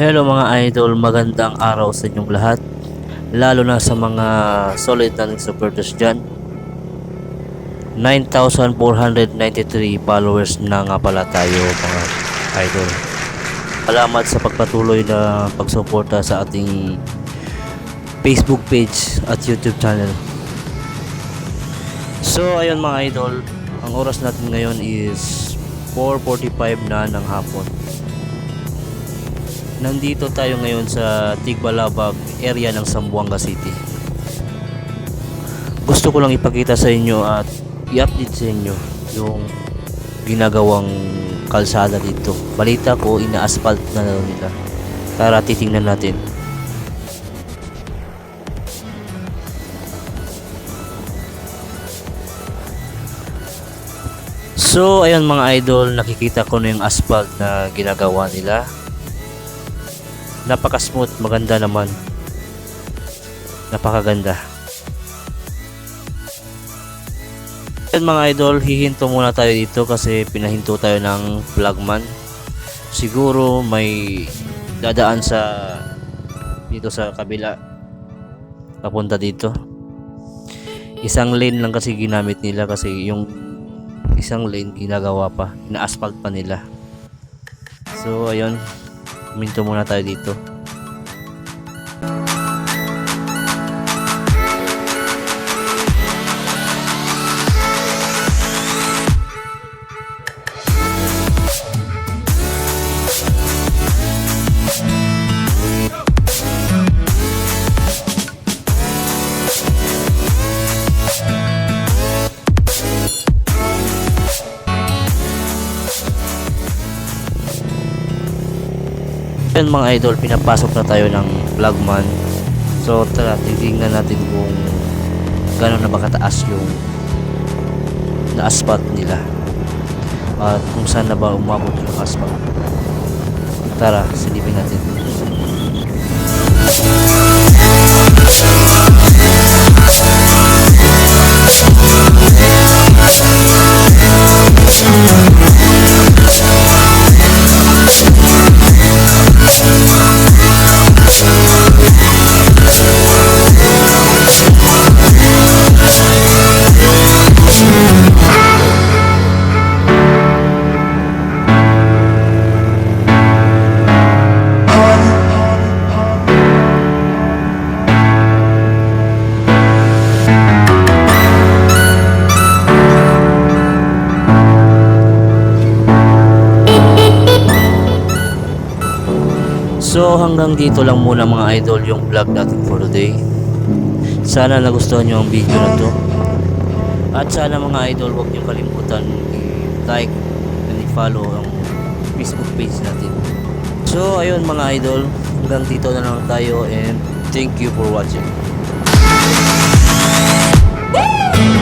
Hello mga idol, magandang araw sa inyong lahat. Lalo na sa mga solid na supporters dyan. 9,493 followers na nga pala tayo mga idol. Salamat sa pagpatuloy na pagsuporta sa ating Facebook page at YouTube channel. So ayun mga idol, ang oras natin ngayon is 4.45 na ng hapon. Nandito tayo ngayon sa Tigbalabag area ng Zamboanga City. Gusto ko lang ipakita sa inyo at i-update sa inyo yung ginagawang kalsada dito. Balita ko ina-asphalt na daw nila. Tara titingnan natin. So, ayun mga idol, nakikita ko na yung asphalt na ginagawa nila napaka smooth maganda naman. Napakaganda. Yan mga idol hihinto muna tayo dito kasi pinahinto tayo ng flagman siguro may dadaan sa dito sa kabila. Papunta dito. Isang lane lang kasi ginamit nila kasi yung isang lane ginagawa pa. Ina-asphalt pa nila. So ayun Minto muna tayo dito. Yun mga idol, pinapasok na tayo ng flagman. So tara, titingnan natin kung gano'n na ba kataas yung na-asphalt nila. At kung saan na ba umabot yung asphalt. Tara, silipin natin. So hanggang dito lang muna mga idol yung vlog natin for today. Sana nagustuhan nyo ang video na to. At sana mga idol huwag nyo kalimutan i-like and i-follow ang Facebook page natin. So ayun mga idol hanggang dito na lang tayo and thank you for watching. Woo!